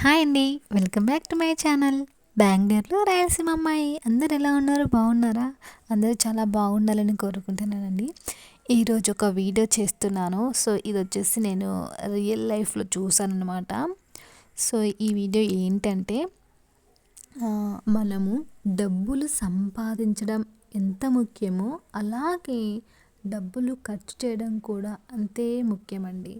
Hi అండి. Welcome back to my channel. బెంగళూరులో రాయలసీమ అమ్మాయి. అందరు ఎలా ఉన్నారు? బాగున్నారా? అందరూ చాలా బాగుండాలని కోరుకుంటున్నానండి. ఈరోజు ఒక వీడియో చేస్తున్నాను. సో ఇది వచ్చేసి నేను రియల్ లైఫ్లో చూసానన్నమాట సో ఈ వీడియో ఏంటంటే మనము డబ్బులు సంపాదించడం ఎంత ముఖ్యమో అలాగే డబ్బులు ఖర్చు చేయడం కూడా అంతే ముఖ్యమండి.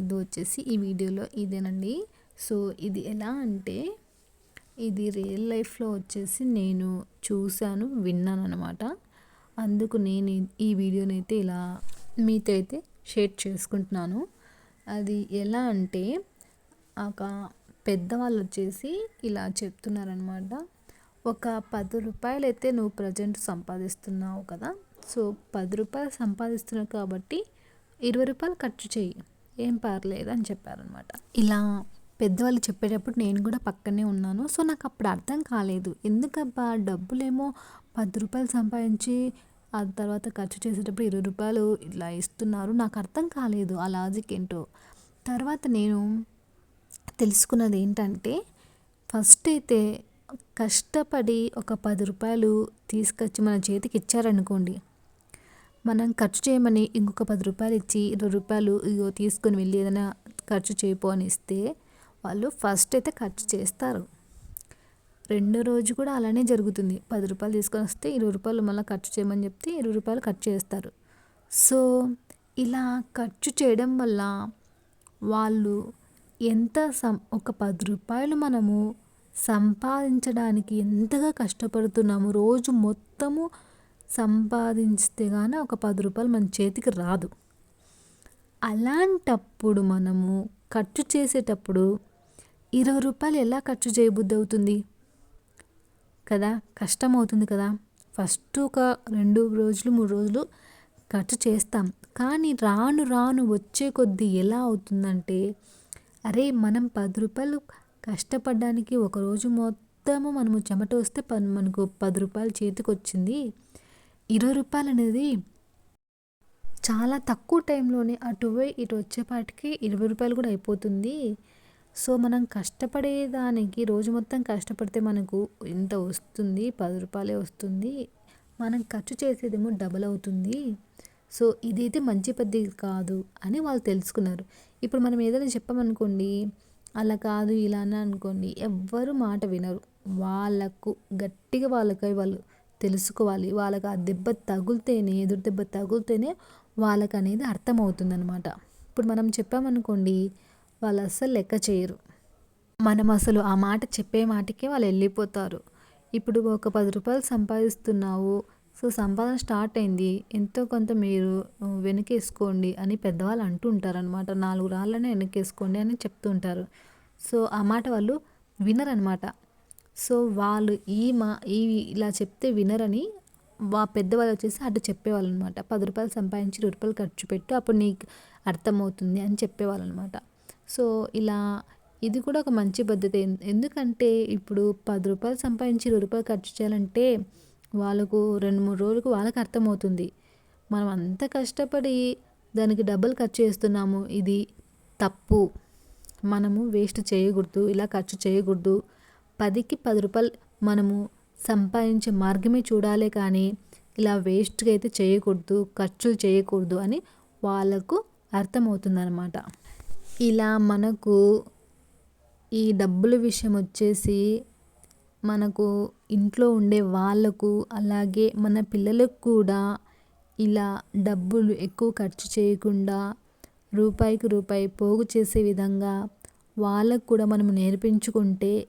ఇది వచ్చేసి ఈ వీడియోలో ఇదేనండి. సో ఇది ఎలా అంటే ఇది రియల్ లైఫ్లో వచ్చేసి నేను చూశాను విన్నాను అనమాట అందుకు నేను ఈ వీడియోనైతే ఇలా మీతో అయితే షేర్ చేసుకుంటున్నాను. అది ఎలా అంటే ఒక పెద్దవాళ్ళు వచ్చేసి ఇలా చెప్తున్నారనమాట ఒక పది రూపాయలు అయితే నువ్వు ప్రజెంట్ సంపాదిస్తున్నావు కదా సో పది రూపాయలు సంపాదిస్తున్నావు కాబట్టి ఇరవై రూపాయలు ఖర్చు చేయి. ఏం పర్లేదు అని చెప్పారనమాట ఇలా పెద్దవాళ్ళు చెప్పేటప్పుడు నేను కూడా పక్కనే ఉన్నాను. సో నాకు అప్పుడు అర్థం కాలేదు. ఎందుకబ్బా డబ్బులేమో పది రూపాయలు సంపాదించి ఆ తర్వాత ఖర్చు చేసేటప్పుడు ఇరవై రూపాయలు ఇట్లా ఇస్తున్నారు. నాకు అర్థం కాలేదు ఆ లాజిక్ ఏంటో. తర్వాత నేను తెలుసుకున్నది ఏంటంటే ఫస్ట్ అయితే కష్టపడి ఒక పది రూపాయలు తీసుకొచ్చి మన చేతికి ఇచ్చారనుకోండి. మనం ఖర్చు చేయమని ఇంకొక పది రూపాయలు ఇచ్చి ఇరవై రూపాయలు ఇగో తీసుకొని వెళ్ళి ఏదైనా ఖర్చు చేయపో అని ఇస్తే వాళ్ళు ఫస్ట్ అయితే ఖర్చు చేస్తారు. రెండో రోజు కూడా అలానే జరుగుతుంది. పది రూపాయలు తీసుకొని వస్తే ఇరవై రూపాయలు మళ్ళీ ఖర్చు చేయమని చెప్తే ఇరవై రూపాయలు ఖర్చు చేస్తారు. సో ఇలా ఖర్చు చేయడం వల్ల వాళ్ళు ఎంత సం ఒక పది రూపాయలు మనము సంపాదించడానికి ఎంతగా కష్టపడుతున్నాము రోజు మొత్తము సంపాదించితే కానీ ఒక పది రూపాయలు మన చేతికి రాదు. అలాంటప్పుడు మనము ఖర్చు చేసేటప్పుడు ఇరవై రూపాయలు ఎలా ఖర్చు చేయబుద్ధి అవుతుంది కదా కష్టం అవుతుంది కదా. ఫస్ట్ ఒక రెండు రోజులు మూడు రోజులు ఖర్చు చేస్తాం. కానీ రాను రాను వచ్చే కొద్దీ ఎలా అవుతుందంటే అరే మనం పది రూపాయలు కష్టపడడానికి ఒకరోజు మొత్తము మనము చెమట వస్తే మనకు పది రూపాయలు చేతికి వచ్చింది ఇరవై రూపాయలు అనేది చాలా తక్కువ టైంలోనే అటు పోయి ఇటు వచ్చేపాటికి ఇరవై రూపాయలు కూడా అయిపోతుంది. సో మనం కష్టపడేదానికి రోజు మొత్తం కష్టపడితే మనకు ఇంత వస్తుంది పది రూపాయలే వస్తుంది. మనం ఖర్చు చేసేదేమో డబల్ అవుతుంది. సో ఇదైతే మంచి పద్ధతి కాదు అని వాళ్ళు తెలుసుకున్నారు. ఇప్పుడు మనం ఏదైనా చెప్పామనుకోండి అలా కాదు ఇలా అనుకోండి ఎవ్వరు మాట వినరు. వాళ్ళకు గట్టిగా వాళ్ళకి వాళ్ళు తెలుసుకోవాలి. వాళ్ళకి ఆ దెబ్బ తగులితేనే ఎదురు దెబ్బ తగులితేనే వాళ్ళకు అనేది అర్థమవుతుంది అనమాట ఇప్పుడు మనం చెప్పామనుకోండి వాళ్ళు అస్సలు లెక్క చేయరు. మనం అసలు ఆ మాట చెప్పే మాటకే వాళ్ళు వెళ్ళిపోతారు ఇప్పుడు ఒక పది రూపాయలు సంపాదిస్తున్నావు సో సంపాదన స్టార్ట్ అయింది ఎంతో కొంత మీరు వెనకేసుకోండి అని పెద్దవాళ్ళు అంటూ ఉంటారనమాట నాలుగు రాళ్ళనే వెనకేసుకోండి అని చెప్తూ ఉంటారు సో ఆ మాట వాళ్ళు వినరనమాట సో వాళ్ళు ఈ మా ఈ ఇలా చెప్తే వినరని వా పెద్దవాళ్ళు వచ్చేసి అటు చెప్పేవాళ్ళు అనమాట పది రూపాయలు సంపాదించి రూపాయలు ఖర్చు పెట్టు అప్పుడు నీకు అర్థమవుతుంది అని చెప్పేవాళ్ళు అనమాట సో ఇలా ఇది కూడా ఒక మంచి పద్ధతి. ఎందుకంటే ఇప్పుడు పది రూపాయలు సంపాదించి ఇరవై రూపాయలు ఖర్చు చేయాలంటే వాళ్ళకు రెండు మూడు రోజులకు వాళ్ళకి అర్థమవుతుంది. మనం అంత కష్టపడి దానికి డబ్బులు ఖర్చు చేస్తున్నాము. ఇది తప్పు. మనము వేస్ట్ చేయకూడదు. ఇలా ఖర్చు చేయకూడదు. పదికి పది రూపాయలు మనము సంపాదించే మార్గమే చూడాలి కానీ ఇలా వేస్ట్గా అయితే చేయకూడదు. ఖర్చులు చేయకూడదు అని వాళ్ళకు అర్థమవుతుందన్నమాట. ఇలా మనకు ఈ డబ్బుల విషయం వచ్చేసి మనకు ఇంట్లో ఉండే వాళ్ళకు అలాగే మన పిల్లలకు కూడా ఇలా డబ్బులు ఎక్కువ ఖర్చు చేయకుండా రూపాయికి రూపాయి పోగు చేసే విధంగా వాళ్ళకు కూడా మనం నేర్పించుకుంటే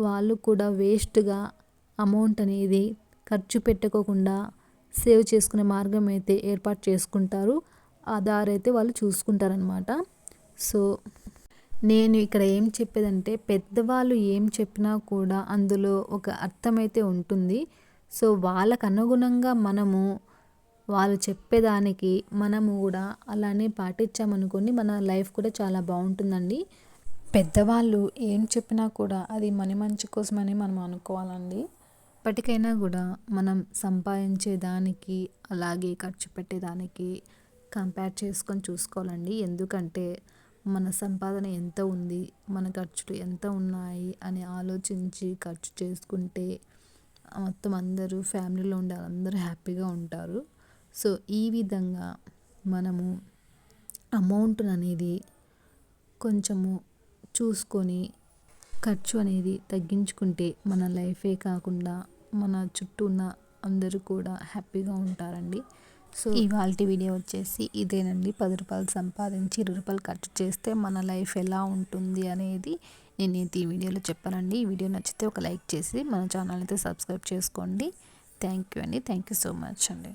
వాళ్ళు కూడా వేస్ట్గా అమౌంట్ అనేది ఖర్చు పెట్టుకోకుండా సేవ్ చేసుకునే మార్గం అయితే ఏర్పాటు చేసుకుంటారు. ఆ అయితే వాళ్ళు చూసుకుంటారనమాట సో నేను ఇక్కడ ఏం చెప్పేదంటే పెద్దవాళ్ళు ఏం చెప్పినా కూడా అందులో ఒక అర్థమైతే ఉంటుంది. సో వాళ్ళకు అనుగుణంగా మనము వాళ్ళు చెప్పేదానికి మనము కూడా అలానే పాటించామనుకోండి మన లైఫ్ కూడా చాలా బాగుంటుందండి. పెద్దవాళ్ళు ఏం చెప్పినా కూడా అది మన మంచి కోసమని మనం అనుకోవాలండి. ఇప్పటికైనా కూడా మనం సంపాదించే దానికి అలాగే ఖర్చు పెట్టేదానికి కంపేర్ చేసుకొని చూసుకోవాలండి. ఎందుకంటే మన సంపాదన ఎంత ఉంది మన ఖర్చులు ఎంత ఉన్నాయి అని ఆలోచించి ఖర్చు చేసుకుంటే మొత్తం అందరూ ఫ్యామిలీలో ఉండే అందరూ హ్యాపీగా ఉంటారు. సో ఈ విధంగా మనము అమౌంట్ అనేది కొంచెము చూసుకొని ఖర్చు అనేది తగ్గించుకుంటే మన లైఫే కాకుండా మన చుట్టూ ఉన్న అందరూ కూడా హ్యాపీగా ఉంటారండి. సో ఇవాళ వీడియో వచ్చేసి ఇదేనండి. పది రూపాయలు సంపాదించి ఇరవై రూపాయలు ఖర్చు చేస్తే మన లైఫ్ ఎలా ఉంటుంది అనేది నేను ఈ వీడియోలో చెప్పానండి. ఈ వీడియో నచ్చితే ఒక లైక్ చేసి మన ఛానల్ అయితే సబ్స్క్రైబ్ చేసుకోండి. థ్యాంక్ యూ అండి. థ్యాంక్ యూ సో మచ్ అండి.